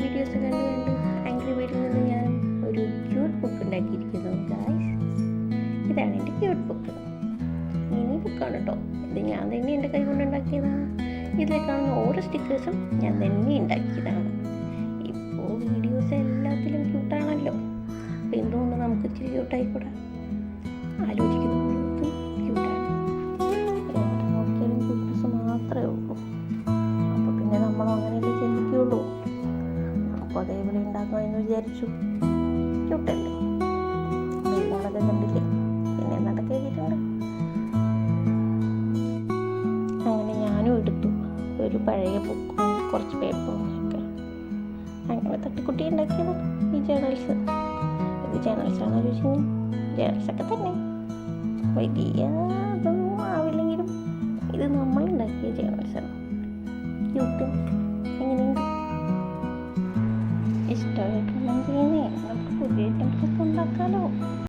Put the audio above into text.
Videos കണ്ട് കണ്ട്. Angry ബേർഡിൽ നിന്ന് ഞാൻ ഒരു ക്യൂട്ട് ബുക്ക് ഉണ്ടാക്കിയിരിക്കുന്നു ഗായ്സ് ഇതാണ് എന്റെ ക്യൂട്ട് ബുക്ക് മിനി ബുക്കാണ് കേട്ടോ ഇത് ഞാൻ തന്നെ എന്റെ കൈ കൊണ്ട് ഉണ്ടാക്കിയതാണ് ഇതിൽ ഓരോ സ്റ്റിക്കേഴ്സും ഞാൻ തന്നെ ഉണ്ടാക്കിയതാണ്. ഇപ്പോൾ വീഡിയോസ് എല്ലാത്തിലും ക്യൂട്ടാണല്ലോ അപ്പോൾ എന്തുകൊണ്ട് നമുക്ക് ഇച്ചിരി ക്യൂട്ടായിക്കൂടാ ആലോചിക്കുന്നത് അപ്പോൾ ഉണ്ടാക്കാം എന്ന് വിചാരിച്ചു. ക്യൂട്ടല്ലേ മീനുകളൊക്കെ കണ്ടില്ലേ? പിന്നെ എന്തൊക്കെ എഴുതിയിട്ടുണ്ട് അങ്ങനെ ഞാനും എടുത്തു. ഒരു പഴയ ബുക്കും കുറച്ച് പേപ്പറും ഒക്കെ. അങ്ങനെ തട്ടിക്കുട്ടി ഉണ്ടാക്കിയതാണ് ഈ ജേണൽസ് ഇത് ജേണൽസാണോ ചോദിച്ചു ജേണൽസൊക്കെ തന്നെ. വലിയ ഇതൊന്നും ആവില്ലെങ്കിലും ഇത് നമ്മൾ ഉണ്ടാക്കിയ ജേണൽസാണ് sister. At walang green eh. Nagpupudit. Ang